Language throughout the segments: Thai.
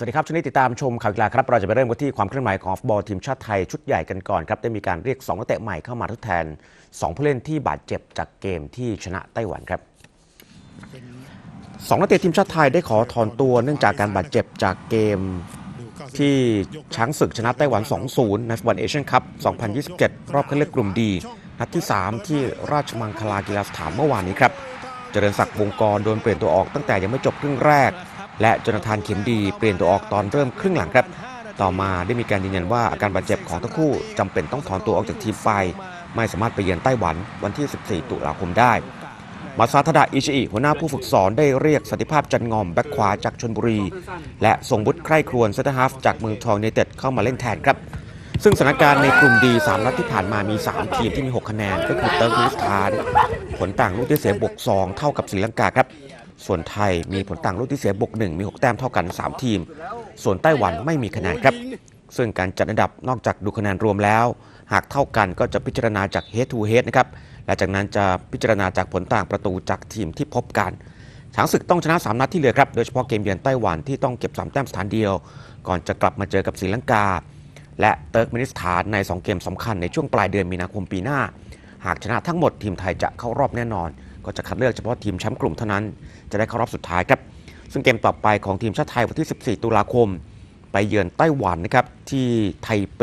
สวัสดีครับช่วงนี้ติดตามชมข่าวกีฬาครับ เราจะไปเริ่มกันที่ความเคลื่อนไหวของฟุตบอลทีมชาติไทยชุดใหญ่กันก่อนครับ ได้มีการเรียก 2 นักเตะใหม่เข้ามาทดแทน 2 ผู้เล่นที่บาดเจ็บจากเกมที่ชนะไต้หวันครับสองนักเตะทีมชาติไทยได้ขอถอนตัวเนื่องจากการบาดเจ็บจากเกมที่ช้างศึกชนะไต้หวัน 2-0 ในฟุตบอลเอเชียนคัพ 2027 รอบคัดเลือกกลุ่มดีนัดที่ 3 ที่ราชมังคลากีฬาสถานเมื่อวานนี้ครับ เจริญศักดิ์วงกรโดนเปลี่ยนตัวออกตั้งแต่ยังไม่จบครึ่งแรก และจนทานเข็มดีเปลี่ยนตัวออกตอนเริ่มครึ่งหลังครับ ต่อมาได้มีการยืนยันว่าอาการบาดเจ็บของทั้งคู่จำเป็นต้องถอนตัวออกจากทีมไป ไม่สามารถไปเยือนไต้หวันวันที่ 14 ตุลาคมได้มาซาทดะอิชิอิหัวหน้าผู้ฝึกสอนได้เรียกสันติภาพจันงอมแบ็คขวาจากชนบุรี และทรงบุตรใคร่ครวญเซตฮาฟจากเมืองทองยูไนเต็ดเข้ามาเล่นแทนครับ ซึ่งสถานการณ์ในกลุ่มดี 3 นัดที่ผ่านมามี 3 ทีมที่มี 6 คะแนน ก็คือเติร์กมินิสถาน ผลต่างลูกที่เสียบวก 2 เท่ากับศรีลังกาครับ ส่วนไทยมีผลต่างลูกที่เสียบวก1มี 6 แต้มเท่ากัน 3 ทีม ส่วนไต้หวันไม่มีคะแนนครับ ซึ่งการจัดอันดับนอกจากดูคะแนนรวมแล้ว หากเท่ากันก็จะพิจารณาจาก head to head นะครับและจากนั้นจะพิจารณาจากผลต่างประตูจากทีมที่พบกันช้างศึกต้องชนะ 3 นัดที่เหลือครับ โดยเฉพาะเกมเยือนไต้หวันที่ต้องเก็บ 3 แต้มสถานเดียว ก่อนจะกลับมาเจอกับศรีลังกา และเติร์กเมนิสถานใน 2 เกมสำคัญในช่วงปลายเดือนมีนาคมปีหน้า หากชนะทั้งหมดทีมไทยจะเข้ารอบแน่นอน ก็จะคัดเลือกเฉพาะทีมแชมป์กลุ่มเท่านั้น จะได้เข้ารอบสุดท้ายครับ ซึ่งเกมต่อไปของทีมชาติไทยวันที่ 14 ตุลาคม ไปเยือนไต้หวันนะครับที่ไทเป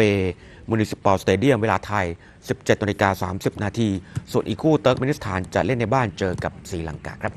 มูนิสิปอลสเตเดียมเวลาไทย 17นาฬิกา30 นาที ส่วนอีกคู่เติร์กเมนิสถานจะเล่นในบ้านเจอกับศรีลังกาครับ